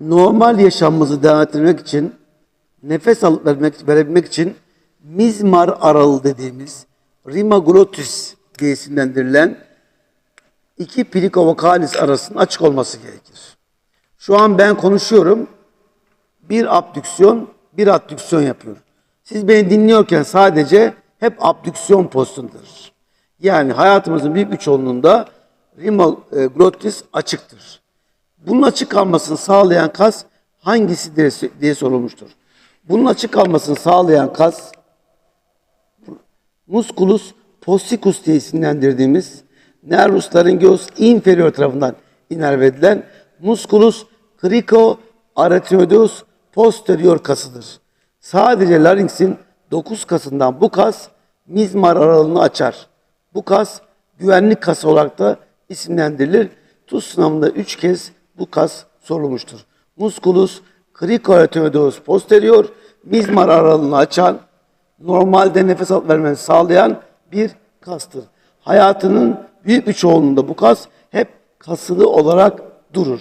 normal yaşamımızı devam ettirmek için, nefes alıp vermek, verebilmek için mizmar aralı dediğimiz rima glottis diye isimlendirilen iki plico vocalis arasının açık olması gerekir. Şu an ben konuşuyorum. Bir abdüksiyon, bir adduksiyon yapıyorum. Siz beni dinliyorken sadece hep abdüksiyon pozisyonundadır. Yani hayatımızın büyük bir çoğunluğunda rima glottis açıktır. Bunun açık kalmasını sağlayan kas hangisi diye, sorulmuştur. Bunun açık kalmasını sağlayan kas musculus possicus diye isimlendirdiğimiz nervus laryngeus inferior tarafından inerve edilen musculus cricoarytenoideus posterior kasıdır. Sadece laringsin 9 kasından bu kas mizmar aralığını açar. Bu kas güvenlik kası olarak da isimlendirilir. TUS sınavında 3 kez bu kas sorulmuştur. Musculus cricoarytenoideus posterior mizmar aralığını açan normalde nefes alıp vermeni sağlayan bir kastır. Hayatının büyük bir çoğunluğunda bu kas hep kasılı olarak durur.